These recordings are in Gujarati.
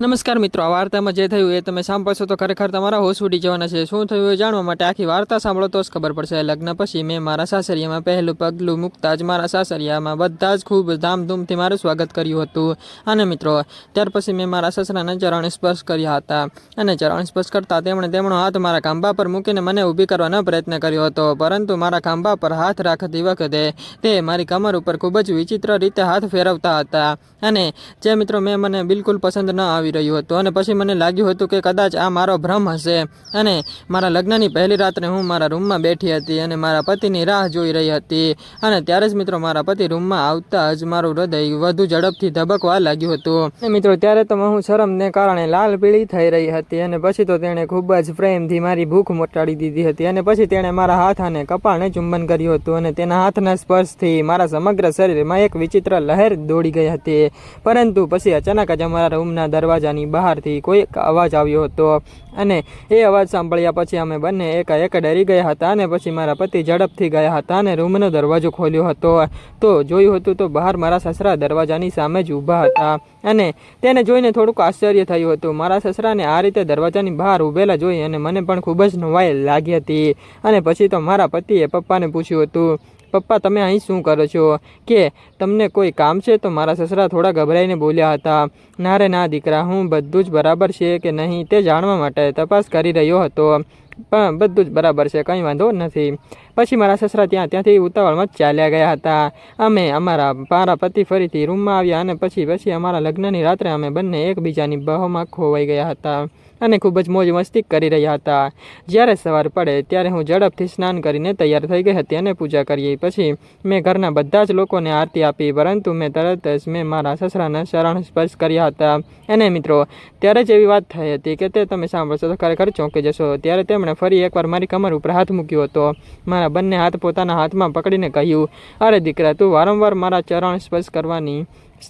નમસ્કાર મિત્રો, આ વાર્તામાં જે થયું એ તમે સાંભળશો તો ખરેખર તમારા હોશ ઉડી જવાના છે. શું થયું એ જાણવા માટે આખી વાર્તા સાંભળો તો જ ખબર પડશે. લગ્ન પછી મેં મારા સાસરિયામાં પહેલું પગલું મૂકતા જ મારા સાસરિયામાં બધા જ ખૂબ ધામધૂમથી મારું સ્વાગત કર્યું હતું. અને મિત્રો, ત્યાર પછી મેં મારા સસરાના ચરણ સ્પર્શ કર્યા હતા. અને ચરણ સ્પર્શ કરતા તેમણે તેમનો હાથ મારા ખાંભા પર મૂકીને મને ઊભી કરવાનો પ્રયત્ન કર્યો હતો. પરંતુ મારા ખાંભા પર હાથ રાખતી વખતે તે મારી કમર ઉપર ખૂબ જ વિચિત્ર રીતે હાથ ફેરવતા હતા. અને જે મિત્રો મેં મને બિલકુલ પસંદ ન આવી રહ્યું હતું. અને પછી મને લાગ્યું હતું કે કદાચ આ મારો ભ્રમ હશે. અને મારા લગ્નની પહેલી રાત્રે હું મારા રૂમમાં બેઠી હતી અને મારા પતિની રાહ જોઈ રહી હતી. અને ત્યારે જ મિત્રો મારા પતિ રૂમમાં આવતા જ મારું હૃદય વધુ ઝડપથી ધબકવા લાગ્યું હતું. અને મિત્રો, ત્યારે તો હું શરમને કારણે લાલ પીળી થઈ રહી હતી અને પછી તો તેણે ખૂબ જ પ્રેમથી મારી ભૂખ મટાડી દીધી હતી. અને પછી તેણે મારા હાથ અને કપાળને ચુંબન કર્યું હતું અને તેના હાથના સ્પર્શથી મારા સમગ્ર શરીરમાં એક વિચિત્ર લહેર દોડી ગઈ હતી. પરંતુ પછી અચાનક જ અમારા રૂમના દરવાજાની બહારથી કોઈક અવાજ આવ્યો હતો. અને એ અવાજ સાંભળ્યા પછી અમે બંને એકાએક ડરી ગયા હતા અને પછી મારા પતિ ઝડપથી ગયા હતા અને રૂમનો દરવાજો ખોલ્યો હતો. તો જોયું હતું તો બહાર મારા સસરા દરવાજાની સામે જ ઊભા હતા અને તેને જોઈને થોડુંક આશ્ચર્ય થયું હતું. મારા સસરાને આ રીતે દરવાજાની બહાર ઊભેલા જોઈ અને મને પણ ખૂબ જ નવાઈ લાગી હતી. અને પછી તો મારા પતિએ પપ્પાને પૂછ્યું હતું પપ્પા, તમે અહીં શું કરો છો? કે તમને કોઈ કામ છે? તો મારા સસરા થોડા ગભરાઈને બોલ્યા હતા, ના રે, ના દીકરા, હું બધું જ બરાબર છે કે નહીં તે જાણવા માટે તપાસ કરી રહ્યો હતો. પણ બધું જ બરાબર છે, કંઈ વાંધો નથી. પછી મારા સસરા ત્યાં ત્યાંથી ઉતાવળમાં જ ચાલ્યા ગયા હતા. અમે અમારા મારા પતિ ફરીથી રૂમમાં આવ્યા અને પછી પછી અમારા લગ્નની રાત્રે અમે બંને એકબીજાની બહોમાં ખોવાઈ ગયા હતા. અને ખૂબ જ મોજ મસ્તી કરી રહ્યા હતા. જ્યારે સવાર પડે ત્યારે હું ઝડપથી સ્નાન કરીને તૈયાર થઈ ગઈ હતી અને પૂજા કરી પછી મેં ઘરના બધા જ લોકોને આરતી આપી, પરંતુ મેં તરત જ મેં મારા સસરાના શરણ સ્પર્શ કર્યા હતા. અને મિત્રો, ત્યારે જ એવી વાત થઈ હતી કે તે તમે સાંભળશો તો ખરેખર ચોંકી જશો. ત્યારે તેમણે ફરી એકવાર મારી કમર ઉપર હાથ મૂક્યો હતો. મારા બંને હાથ પોતાના હાથમાં પકડીને કહ્યું, અરે દીકરા, તું વારંવાર મારા ચરણ સ્પર્શ કરવાની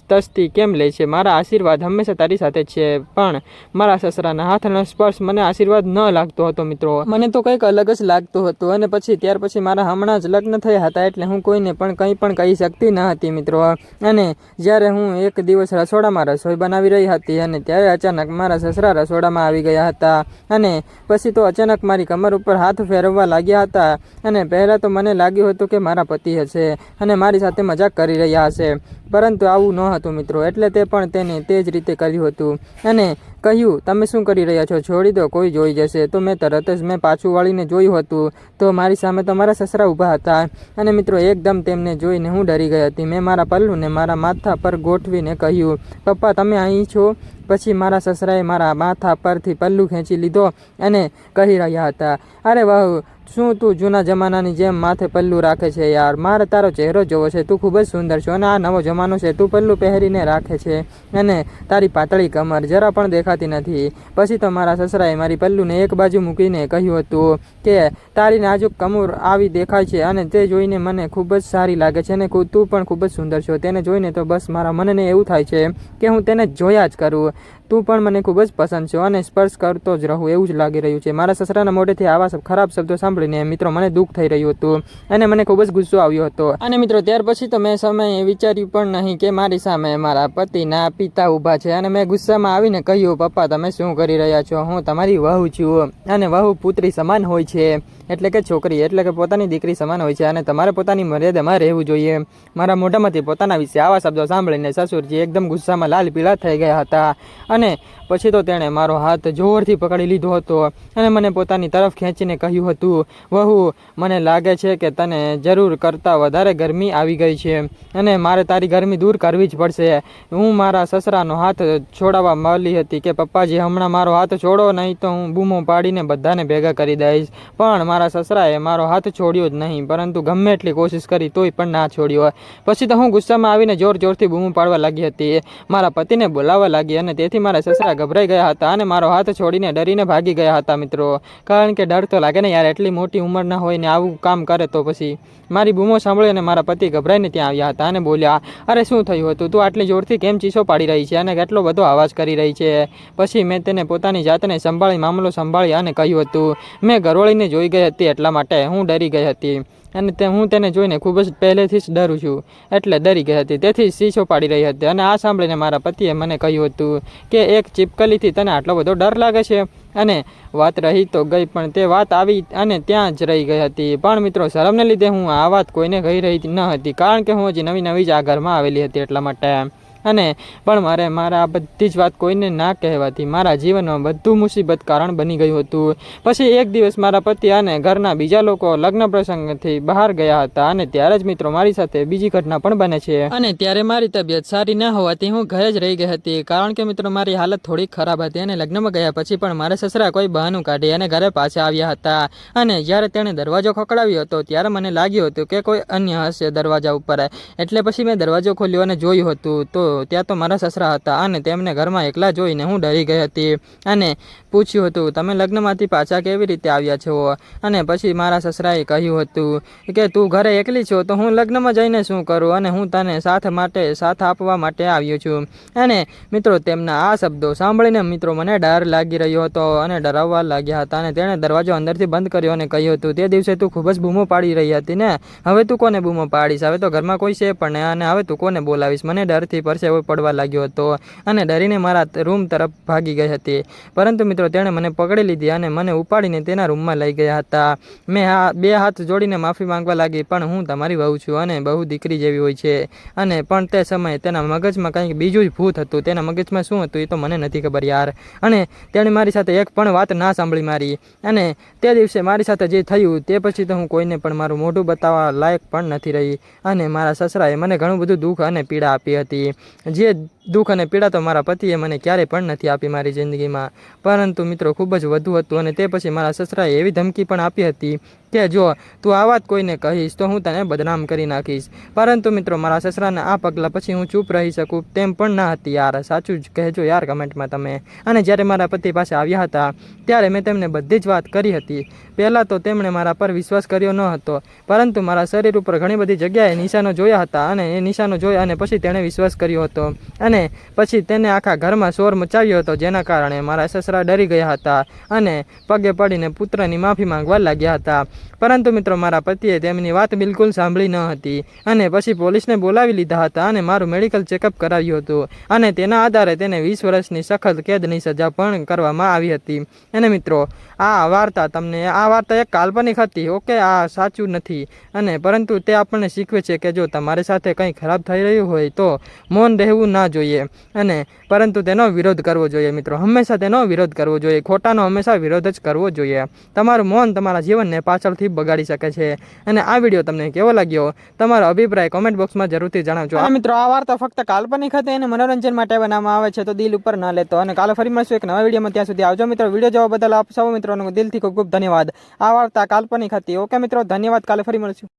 તસ્તી કેમ લે છે? મારા આશીર્વાદ હંમેશા તારી સાથે છે, પણ મારા સસરાના હાથનો સ્પર્શ મને આશીર્વાદ ન લાગતો હતો, મિત્રો. મને તો કંઈક અલગ જ લાગતું હતું અને પછી ત્યાર પછી મારા હમણાં જ લગ્ન થયા હતા એટલે હું કોઈને પણ કંઈ પણ કહી શકતી ન હતી, મિત્રો. અને જ્યારે હું એક દિવસ રસોડામાં રસોઈ બનાવી રહી હતી અને ત્યારે અચાનક મારા સસરા રસોડામાં આવી ગયા હતા અને પછી તો અચાનક મારી કમર ઉપર હાથ ફેરવવા લાગ્યા હતા અને પહેલાં તો મને લાગ્યું હતું કે મારા પતિ હશે અને મારી સાથે મજાક કરી રહ્યા હશે. પરંતુ આવું ન હતું મિત્રો. એટલે તે પણ તેને તે જ રીતે કર્યું હતું. અને કહ્યું, તમે શું કરી રહ્યા છો? છોડી દો, કોઈ જોઈ જશે. તો મેં તરત જ મેં પાછું વાળીને જોયું હતું. તો મારી સામે તો મારા સસરા ઊભા હતા. અને મિત્રો, એકદમ તેમને જોઈને હું ડરી ગઈ હતી. મેં મારા પલ્લુને મારા માથા પર ગોઠવીને કહ્યું, પપ્પા, તમે અહીં છો? પછી મારા સસરાએ મારા માથા પરથી પલ્લું ખેંચી લીધો અને કહી રહ્યા હતા, અરે વાહ, શું તું જૂના જમાનાની જેમ માથે પલ્લું રાખે છે યાર? મારે તારો ચહેરો જોવો છે. તું ખૂબ જ સુંદર છો અને આ નવો જમાનો છે. તું પલ્લું પહેરીને રાખે છે અને તારી પાતળી કમર. જરા પણ દેખાતી નથી. પછી તો મારા સસરાએ મારી પલ્લુને એક બાજુ મૂકીને કહ્યું હતું કે, તારી નાજુક કમર આવી દેખાય છે અને તે જોઈને મને ખૂબ જ સારી લાગે છે અને તું પણ ખૂબ જ સુંદર છો. તેને જોઈને તો બસ મારા મનને એવું થાય છે કે હું તેને જોયા જ કરું. તું પણ મને ખૂબ જ પસંદ છો અને સ્પર્શ કરતો જ રહું, એવું જ લાગી રહ્યું છે. મારા સસરાના મોઢેથી આવા ખરાબ શબ્દો સાંભળીને મિત્રો મને દુઃખ થઈ રહ્યું હતું અને મને ખૂબ જ ગુસ્સો આવ્યો હતો. અને મિત્રો, ત્યાર પછી તો મેં સમયે વિચાર્યું પણ નહીં કે મારી સામે મારા પતિના પિતા ઊભા છે અને મેં ગુસ્સામાં આવીને કહ્યું, પપ્પા, તમે શું કરી રહ્યા છો? હું તમારી વહુ છું અને વહુ પુત્રી સમાન હોય છે. એટલે કે છોકરી, એટલે કે પોતાની દીકરી સમાન હોય છે અને તમારે પોતાની મર્યાદામાં રહેવું જોઈએ. મારા મોઢામાંથી પોતાના વિશે આવા શબ્દો સાંભળીને સસુરજી એકદમ ગુસ્સામાં લાલ પીળા થઈ ગયા હતા અને પછી તો તેણે મારો હાથ જોરથી પકડી લીધો હતો અને મને પોતાની તરફ ખેંચીને કહ્યું હતું, વહુ, મને લાગે છે કે તને જરૂર કરતાં વધારે ગરમી આવી ગઈ છે અને મારે તારી ગરમી દૂર કરવી જ પડશે. હું મારા સસરાનો હાથ છોડાવવા મળી હતી કે, પપ્પાજી, હમણાં મારો હાથ છોડો, નહીં તો હું બૂમો પાડીને બધાને ભેગા કરી દઈશ. પણ મારા સસરાએ મારો હાથ છોડ્યો જ નહીં, પરંતુ ગમે એટલી કોશિશ કરી તોય પણ ના છોડ્યો. પછી તો હું ગુસ્સામાં આવીને જોર જોરથી બૂમો પાડવા લાગી હતી. મારા પતિને બોલાવવા લાગી અને તેથી મારા સસરા ગભરાઈ ગયા હતા અને મારો હાથ છોડીને ડરીને ભાગી ગયા હતા મિત્રો. કારણ કે ડર તો લાગે ને યાર, એટલી મોટી ઉંમરના હોય ને આવું કામ કરે તો પછી. મારી બૂમો સાંભળી અને મારા પતિ ગભરાઈને ત્યાં આવ્યા હતા અને બોલ્યા, અરે, શું થયું હતું? તું આટલી જોરથી કેમ ચીસો પાડી રહી છે અને કેટલો બધો અવાજ કરી રહી છે? પછી મેં તેને પોતાની જાતને સંભાળી, મામલો સંભાળી અને કહ્યું હતું, મેં ગરોળીને જોઈ ગઈ હતી એટલા માટે હું ડરી ગઈ હતી. અને તે હું તેને જોઈને ખૂબ જ પહેલેથી જ ડરું છું. એટલે ડરી ગઈ હતી. તેથી શીશો પાડી રહી હતી. અને આ સાંભળીને મારા પતિએ મને કહ્યું હતું કે એક ચીપકલીથી તને આટલો બધો ડર લાગે છે? અને વાત રહી તો ગઈ, પણ તે વાત આવી અને ત્યાં જ રહી ગઈ હતી. પણ મિત્રો, શરમને લીધે હું આ વાત કોઈને કહી રહી ન હતી. કારણ કે હું હજી નવી નવી જ આ ઘરમાં આવેલી હતી એટલા માટે. અને પણ મારે મારા આ બધી જ વાત કોઈને ના કહેવાથી મારા જીવનમાં બધું મુસીબત કારણ બની ગયું હતું. પછી એક દિવસ મારા પતિ અને ઘરના બીજા લોકો લગ્ન પ્રસંગથી બહાર ગયા હતા અને ત્યારે જ મિત્રો મારી સાથે બીજી ઘટના પણ બને છે. અને ત્યારે મારી તબિયત સારી ન હોવાથી હું ઘરે જ રહી ગઈ હતી. કારણ કે મિત્રો મારી હાલત થોડી ખરાબ હતી અને લગ્નમાં ગયા પછી પણ મારા સસરા કોઈ બહાનું કાઢી અને ઘરે પાછા આવ્યા હતા. અને જ્યારે તેણે દરવાજો ખખડાવ્યો હતો ત્યારે મને લાગ્યું હતું કે કોઈ અન્ય હશે દરવાજા ઉપર. એટલે પછી મેં દરવાજો ખોલ્યો અને જોયું હતું. તો ત્યાં તો મારા સસરા હતા અને તેમને ઘરમાં એકલા જોઈને હું ડરી ગઈ હતી. અને પૂછ્યું હતું, તમે લગ્નમાંથી પાછા કેવી રીતે આવ્યા છો? અને પછી મારા સસરાએ કહ્યું હતું કે, તું ઘરે એકલી છો તો હું લગ્નમાં જઈને શું કરું અને હું તને સાથ માટે સાથ આપવા માટે આવ્યો છું. અને મિત્રો, તેમના આ શબ્દો સાંભળીને મિત્રો મને ડર લાગી રહ્યો હતો અને ડરાવવા લાગ્યા હતા અને તેણે દરવાજો અંદરથી બંધ કર્યો અને કહ્યું હતું, તે દિવસે તું ખૂબ જ બૂમો પાડી રહી હતી ને? હવે તું કોને બૂમો પાડીશ? હવે તો ઘરમાં કોઈ છે પણ અને હવે તું કોને બોલાવીશ? મને ડરથી પરસેવો પડવા લાગ્યો હતો અને ડરીને મારા રૂમ તરફ ભાગી ગઈ હતી. પરંતુ મિત્રો, તેણે મને પકડી લીધી અને મને ઉપાડીને તેના રૂમમાં લઈ ગયા હતા. મેં આ બે હાથ જોડીને માફી માંગવા લાગી, પણ હું તમારી વહુ છું અને બહુ દીકરી જેવી હોય છે. અને પણ તે સમયે તેના મગજમાં કંઈક બીજું જ ભૂત હતું. તેના મગજમાં શું હતું એ તો મને નથી ખબર યાર. અને તેણે મારી સાથે એક પણ વાત ના સાંભળી મારી. અને તે દિવસે મારી સાથે જે થયું તે પછી તો હું કોઈને પણ મારું મોઢું બતાવવા લાયક પણ નથી રહી. અને મારા સસરાએ મને ઘણું બધું દુઃખ અને પીડા આપી હતી. જે દુઃખ અને પીડા તો મારા પતિએ મને ક્યારેય પણ નથી આપી મારી જિંદગીમાં. પરંતુ મિત્રો, ખૂબ જ વધુ હતું અને તે પછી મારા સસરાએ એવી ધમકી પણ આપી હતી કે જો તું આ વાત કોઈને કહીશ તો હું તને બદનામ કરી નાખીશ. પરંતુ મિત્રો, મારા સસરાના આ પગલાં પછી હું ચૂપ રહી શકું તેમ પણ ના હતી યાર. સાચું જ કહેજો યાર કમેન્ટમાં તમે. અને જ્યારે મારા પતિ પાસે આવ્યા હતા, ત્યારે મેં તેમને બધી જ વાત કરી હતી. પહેલાં તો તેમણે મારા પર વિશ્વાસ કર્યો ન હતો, પરંતુ મારા શરીર ઉપર ઘણી બધી જગ્યાએ નિશાનો જોયા હતા અને એ નિશાનો જોયા અને પછી તેણે વિશ્વાસ કર્યો હતો. અને પછી તેને આખા ઘરમાં શોર મચાવ્યો હતો, જેના કારણે મારા સસરા ડરી ગયા હતા અને પગે પડીને પુત્રની માફી માંગવા લાગ્યા હતા. પરંતુ મિત્રો, મારા પતિએ તેમની વાત બિલકુલ સાંભળી ન હતી અને પછી પોલીસને બોલાવી લીધા હતા અને મારું મેડિકલ ચેકઅપ કરાવ્યું હતું અને તેના આધારે તેને વીસ વર્ષની સખત કેદની સજા પણ કરવામાં આવી હતી. અને મિત્રો, આ વાર્તા તમને, આ વાર્તા એક કાલ્પનિક હતી, ઓકે, આ સાચું નથી. અને પરંતુ તે આપણને શીખવે છે કે જો તમારી સાથે કંઈ ખરાબ થઈ રહ્યું હોય તો મૌન રહેવું ના જોઈએ. અને પરંતુ તેનો વિરોધ કરવો જોઈએ મિત્રો, હંમેશા તેનો વિરોધ કરવો જોઈએ, ખોટાનો હંમેશા વિરોધ જ કરવો જોઈએ. તમારું મૌન તમારા જીવનને પાછળથી બગાડી શકે છે. અને આ વીડિયો તમને કેવો લાગ્યો? તમારો અભિપ્રાય કોમેન્ટ બોક્સમાં જરૂરથી જણાવજો. મિત્રો, આ વાર્તા ફક્ત કાલ્પનિક હતી અને મનોરંજન માટે બનાવવામાં આવે છે, તો દિલ ઉપર ન લેતો. અને કાલે ફરી મળશું એક નવા વિડીયોમાં. ત્યાં સુધી આવજો મિત્રો. વીડિયો જોવા બદલ આપ સૌ મિત્રોનો દિલથી ખૂબ ખૂબ ધન્યવાદ. આ વાર્તા કાલ્પનિક હતી. ઓકે મિત્રો, ધન્યવાદ. કાલે ફરી મળશું.